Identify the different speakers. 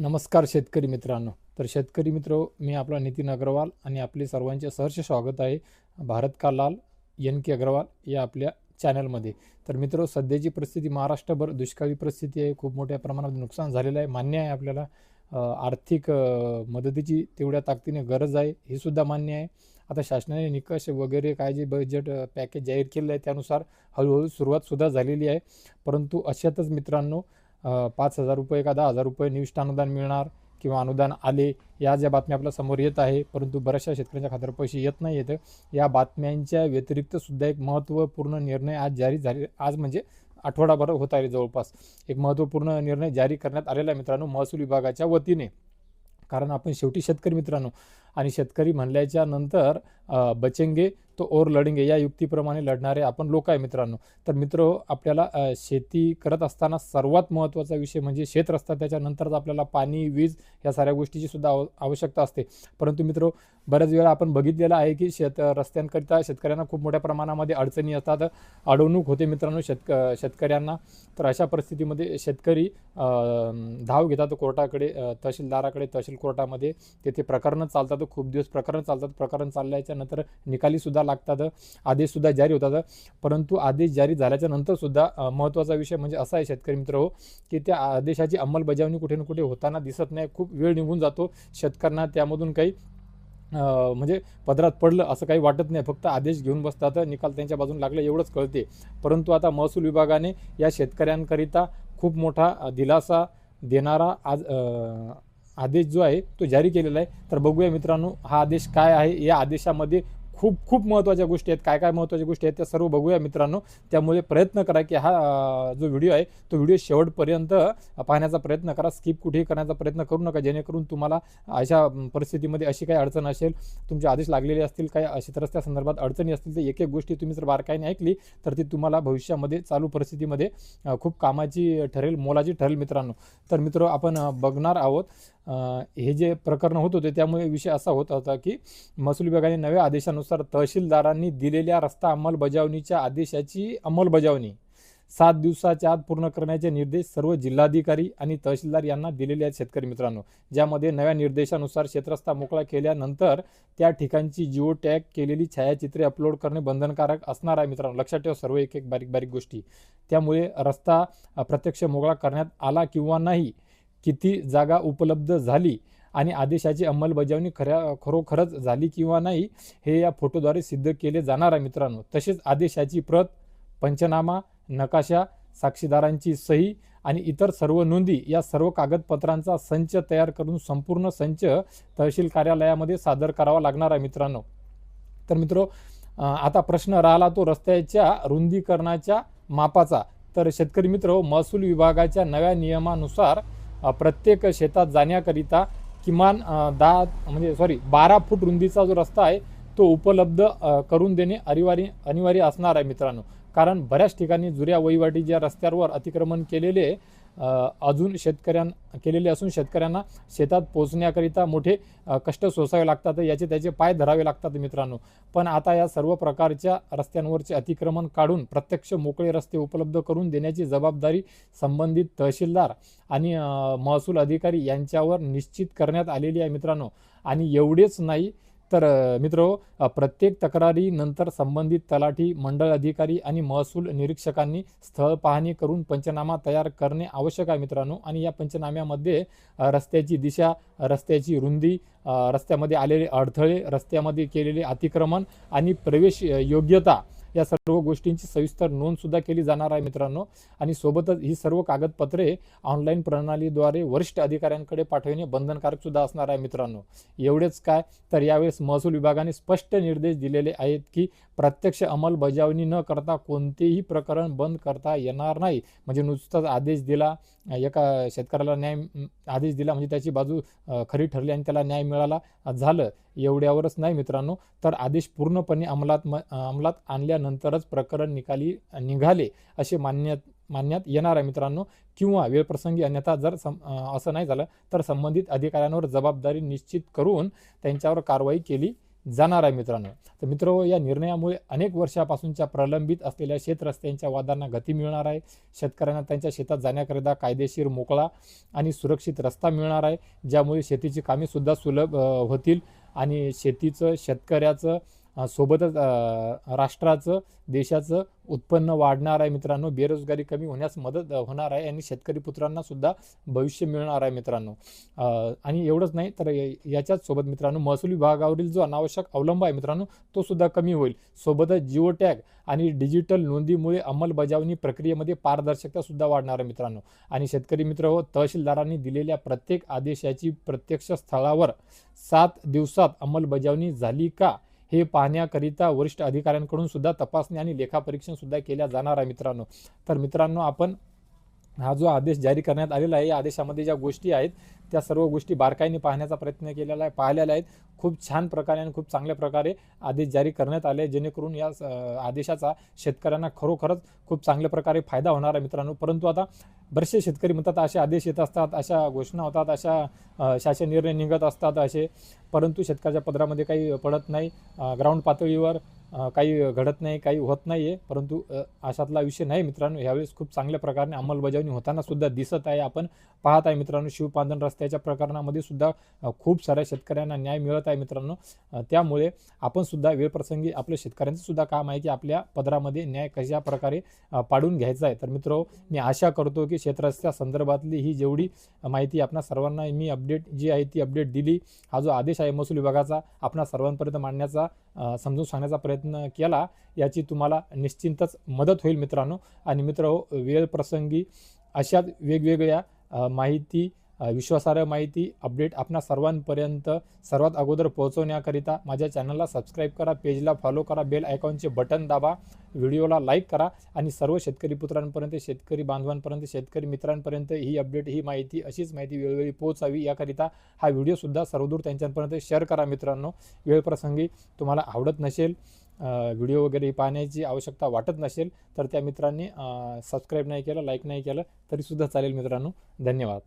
Speaker 1: नमस्कार शेतकरी मित्रांनो. तर शेतकरी मित्र मी आपला नितीन अग्रवाल आणि आपले सर्वांचे सहर्ष स्वागत आहे भारत का लाल एन के अग्रवाल या आपल्या चॅनलमध्ये. तर मित्र सध्याची परिस्थिती महाराष्ट्रभर दुष्काळी परिस्थिती आहे. खूप मोठ्या प्रमाणात नुकसान झालेलं आहे. मान्य आहे आपल्याला आर्थिक मदतीची तेवढ्या ताकदीने गरज आहे. हे सुद्धा मान्य आहे. आता शासनाने निकष वगैरे काय जे बजेट पॅकेज जाहीर केलेलं आहे त्यानुसार हळूहळू सुरुवातसुद्धा झालेली आहे. परंतु अशातच मित्रांनो पाच हजार रुपये का दहा हजार रुपये निविष्ट अनुदान मिळणार किंवा अनुदान आले या ज्या बातम्या आपल्यासमोर येत आहे परंतु बऱ्याचशा शेतकऱ्यांच्या खात्यावर पैसे येत नाही येतं या बातम्यांच्या व्यतिरिक्त सुद्धा एक महत्त्वपूर्ण निर्णय आज जारी झाले आज म्हणजे आठवडाभर होत आहे जवळपास. एक महत्त्वपूर्ण निर्णय जारी करण्यात आलेला आहे मित्रांनो महसूल विभागाच्या वतीने. कारण आपण शेवटी शेतकरी मित्रांनो आणि शेतकरी म्हणल्याच्या नंतर बचेंगे तो ओर लढेंगे. या युक्तीप्रमाणे लढणारे आपण लोक आहे मित्रांनो. तर मित्र आपल्याला शेती करत असताना सर्वात महत्त्वाचा विषय म्हणजे शेत रस्ता. त्याच्यानंतरच आपल्याला पाणी वीज या साऱ्या गोष्टीची सुद्धा आव आवश्यकता असते. परंतु मित्र बऱ्याच वेळा आपण बघितलेलं आहे की शेत रस्त्यांकरिता शेतकऱ्यांना खूप मोठ्या प्रमाणामध्ये अडचणी असतात. अडवणूक होते मित्रांनो शेतक शेतकऱ्यांना. तर अशा परिस्थितीमध्ये शेतकरी धाव घेतात कोर्टाकडे तहसीलदाराकडे तहसील कोर्टामध्ये. तेथे प्रकरणं चालतात. खूप दिवस प्रकरण चालतात प्रकरण चालल्याच्या नंतर निकालीसुद्धा लागतात आदेशसुद्धा जारी होतात. परंतु आदेश जारी झाल्याच्या नंतरसुद्धा महत्त्वाचा विषय म्हणजे असा आहे शेतकरी मित्र हो की त्या आदेशाची अंमलबजावणी कुठे ना कुठे होताना दिसत नाही. खूप वेळ निघून जातो. शेतकऱ्यांना त्यामधून काही म्हणजे पदरात पडलं असं काही वाटत नाही. फक्त आदेश घेऊन बसतात. निकाल त्यांच्या बाजून लागलं एवढंच कळते. परंतु आता महसूल विभागाने या शेतकऱ्यांकरिता खूप मोठा दिलासा देणारा आज आदेश जो आहे तो जारी केलेला आहे. तर बघूया मित्रांनो हा आदेश काय आहे? या आदेशामध्ये खूप खूप महत्त्वाच्या गोष्टी आहेत. काय काय महत्त्वाच्या गोष्टी आहेत त्या सर्व बघूया मित्रांनो. त्यामुळे प्रयत्न करा की हा जो व्हिडिओ आहे तो व्हिडिओ शेवटपर्यंत पाहण्याचा प्रयत्न करा. स्किप कुठेही करण्याचा प्रयत्न करू नका. जेणेकरून तुम्हाला अशा परिस्थितीमध्ये अशी काही अडचण असेल तुमचे आदेश लागलेले असतील काही शेतरस्त्या संदर्भात अडचणी असतील तर एक एक गोष्टी तुम्ही जर बारकाईने ऐकली तर ती तुम्हाला भविष्यामध्ये चालू परिस्थितीमध्ये खूप कामाची ठरेल मोलाची ठरेल मित्रांनो. तर मित्र आपण बघणार आहोत हे जे प्रकरण होत होते त्यामुळे विषय असा होत होता की महसूल विभागाने नव्या आदेशानुसार तहसीलदारांनी दिलेल्या रस्ता अंमलबजावणीच्या आदेशाची अंमलबजावणी सात दिवसाच्या आत पूर्ण करण्याचे निर्देश सर्व जिल्हाधिकारी आणि तहसीलदार यांना दिलेले आहेत शेतकरी मित्रांनो. ज्यामध्ये नव्या निर्देशानुसार क्षेत्रस्ता मोकळा केल्यानंतर त्या ठिकाणची जिओ टॅग केलेली छायाचित्रे अपलोड करणे बंधनकारक असणार आहे मित्रांनो. लक्षात ठेवा सर्व एक एक बारीक बारीक गोष्टी. त्यामुळे रस्ता प्रत्यक्ष मोकळा करण्यात आला किंवा नाही किती जागा उपलब्ध झाली आणि आदेशाची अंमलबजावणी खऱ्या खरोखरच झाली किंवा नाही हे या फोटोद्वारे सिद्ध केले जाणार आहे मित्रांनो. तसेच आदेशाची प्रत पंचनामा नकाशा साक्षीदारांची सही आणि इतर सर्व नोंदी या सर्व कागदपत्रांचा संच तयार करून संपूर्ण संच तहसील कार्यालयामध्ये सादर करावा लागणार आहे मित्रांनो. तर मित्रो आता प्रश्न राहिला तो रस्त्याच्या रुंदीकरणाच्या मापाचा. तर शेतकरी मित्र महसूल विभागाच्या नव्या नियमानुसार प्रत्येक शेतात जाण्याकरिता किमान दहा म्हणजे सॉरी बारा फूट रुंदीचा जो रस्ता आहे तो उपलब्ध करून देणे अनिवार्य अनिवार्य असणार आहे मित्रांनो. कारण बऱ्याच ठिकाणी जुऱ्या वहिवाटीच्या रस्त्यावर अतिक्रमण केलेले आहे अजून शेतकऱ्यां केलेले असून शेतकऱ्यांना शेतात पोचण्याकरिता मोठे कष्ट सोसावे लागतात. याचे त्याचे पाय धरावे लागतात मित्रांनो. पण आता या सर्व प्रकारच्या रस्त्यांवरचे अतिक्रमण काढून प्रत्यक्ष मोकळे रस्ते उपलब्ध करून देण्याची जबाबदारी संबंधित तहसीलदार आणि महसूल अधिकारी यांच्यावर निश्चित करण्यात आलेली आहे मित्रांनो. आणि एवढेच नाही तर मित्र प्रत्येक तक्रारीनंतर संबंधित तलाठी मंडळ अधिकारी आणि महसूल निरीक्षकांनी स्थळ पाहणी करून पंचनामा तयार करणे आवश्यक आहे मित्रांनो. आणि या पंचनाम्यामध्ये रस्त्याची दिशा रस्त्याची रुंदी रस्त्यामध्ये आलेले अडथळे रस्त्यामध्ये केलेले अतिक्रमण आणि प्रवेश योग्यता या सर्व गोष्टींची सविस्तर नोंदसुद्धा केली जाणार आहे मित्रांनो. आणि सोबतच ही सर्व कागदपत्रे ऑनलाईन प्रणालीद्वारे वरिष्ठ अधिकाऱ्यांकडे पाठविणे बंधनकारक सुद्धा असणार आहे मित्रांनो. एवढेच काय तर यावेळेस महसूल विभागाने स्पष्ट निर्देश दिलेले आहेत की प्रत्यक्ष अंमलबजावणी न करता कोणतेही प्रकरण बंद करता येणार नाही. म्हणजे नुसताच आदेश दिला एका शेतकऱ्याला न्याय आदेश दिला म्हणजे त्याची बाजू खरी ठरली आणि त्याला न्याय मिळाला झालं एवढ्यावरच नाही मित्रांनो. तर आदेश पूर्णपणे अंमलात म- अंमलात आणल्यानंतरच प्रकरण निकाली निघाले असे मान्य मानण्यात येणार आहे मित्रांनो. किंवा वेळप्रसंगी अन्यथा जर सम असं नाही झालं तर संबंधित अधिकाऱ्यांवर जबाबदारी निश्चित करून त्यांच्यावर कारवाई केली जाणार आहे मित्रांनो. तर मित्र या निर्णयामुळे अनेक वर्षापासूनच्या प्रलंबित असलेल्या शेत रस्त्यांच्या वादांना गती मिळणार आहे. शेतकऱ्यांना त्यांच्या शेतात जाण्याकरिता कायदेशीर मोकळा आणि सुरक्षित रस्ता मिळणार आहे. ज्यामुळे शेतीची कामेसुद्धा सुलभ होतील आणि शेतीचं शेतकऱ्याचं सोबतच राष्ट्राचं देशाचं उत्पन्न वाढणार आहे मित्रांनो. बेरोजगारी कमी होण्यास मदत होणार आहे आणि शेतकरी पुत्रांना सुद्धा भविष्य मिळणार आहे मित्रांनो. आणि एवढंच नाही तर याच्याच सोबत मित्रांनो महसूल विभागावरील जो अनावश्यक अवलंब आहे मित्रांनो तो सुद्धा कमी होईल. सोबतच जिओ टॅग आणि डिजिटल नोंदीमुळे अंमलबजावणी प्रक्रियेमध्ये पारदर्शकता सुद्धा वाढणार आहे मित्रांनो. आणि शेतकरी मित्र हो तहसीलदारांनी दिलेल्या प्रत्येक आदेशाची प्रत्यक्ष स्थळावर सात दिवसात अंमलबजावणी झाली का? हे पाहण्याकरिता वरिष्ठ अधिकाऱ्यांकडून सुद्धा तपासणी आणि लेखापरीक्षण सुद्धा केल्या जाणार आहे मित्रांनो. तर मित्रांनो आपण हा जो आदेश जारी करण्यात आलेला आहे या आदेशामध्ये ज्या गोष्टी आहेत त्या सर्व गोष्टी बारकाईने पाहण्याचा प्रयत्न केलेला आहे पाहिलेल्या आहेत. खूप छान प्रकारे आणि खूप चांगल्या प्रकारे आदेश जारी करण्यात आले जेणेकरून या आदेशाचा शेतकऱ्यांना खरोखरच खूप चांगल्या प्रकारे फायदा होणार आहे मित्रांनो. परंतु आता बरेचसे शेतकरी म्हणतात असे आदेश येत असतात अशा घोषणा होतात अशा शासन निर्णय निघत असतात असे. परंतु शेतकऱ्याच्या पदरामध्ये काही पडत नाही. ग्राउंड पातळीवर काही घडत नाही काही होत नाही आहे परंतु अशातला विषय नाही मित्रांनो. ह्यावेळेस खूप चांगल्या प्रकारे अंमलबजावणी होताना सुद्धा दिसत आहे. आपण पाहत आहे मित्रांनो शिवपांधन रस्त्याच्या प्रकरणामध्ये सुद्धा खूप साऱ्या शेतकऱ्यांना न्याय मिळत आहे मित्रांनो. त्यामुळे आपण सुद्धा वेळप्रसंगी आपल्या शेतकऱ्यांचं सुद्धा काम आहे की आपल्या पदरामध्ये न्याय कशा प्रकारे पाडून घ्यायचा आहे. तर मित्र मी आशा करतो की शेतरस्त्या संदर्भातली ही जेवढी माहिती आपणा सर्वांना मी अपडेट जी आहे ती अपडेट दिली. हा जो आदेश आहे महसूल विभागाचा आपणा सर्वांपर्यंत मांडण्याचा समजून सांगण्याचा प्रयत्न प्रयत्न केला याची तुम्हाला निश्चिंतच मदत होईल मित्रांनो. आणि मित्र हो वेळ प्रसंगी अशाच वेगवेगळ्या माहिती विश्वासार्ह माहिती अपडेट आपणा सर्वांपर्यंत सर्वात अगोदर पोहोचवण्याकरिता माझ्या चॅनलला सबस्क्राईब करा पेजला फॉलो करा बेल आयकॉनचे बटन दाबा व्हिडिओला लाईक करा आणि सर्व शेतकरी पुत्रांपर्यंत शेतकरी बांधवांपर्यंत शेतकरी मित्रांपर्यंत ही अपडेट ही माहिती अशीच माहिती वेळोवेळी पोहोचावी याकरिता हा व्हिडिओसुद्धा सर्वदूर त्यांच्यापर्यंत शेअर करा मित्रांनो. वेळप्रसंगी तुम्हाला आवडत नसेल व्हिडिओ वगैरे पाहण्याची आवश्यकता वाटत नसेल तर त्या मित्रांनी सबस्क्राईब नाही केलं लाईक नाही केलं तरीसुद्धा चालेल मित्रांनो. धन्यवाद.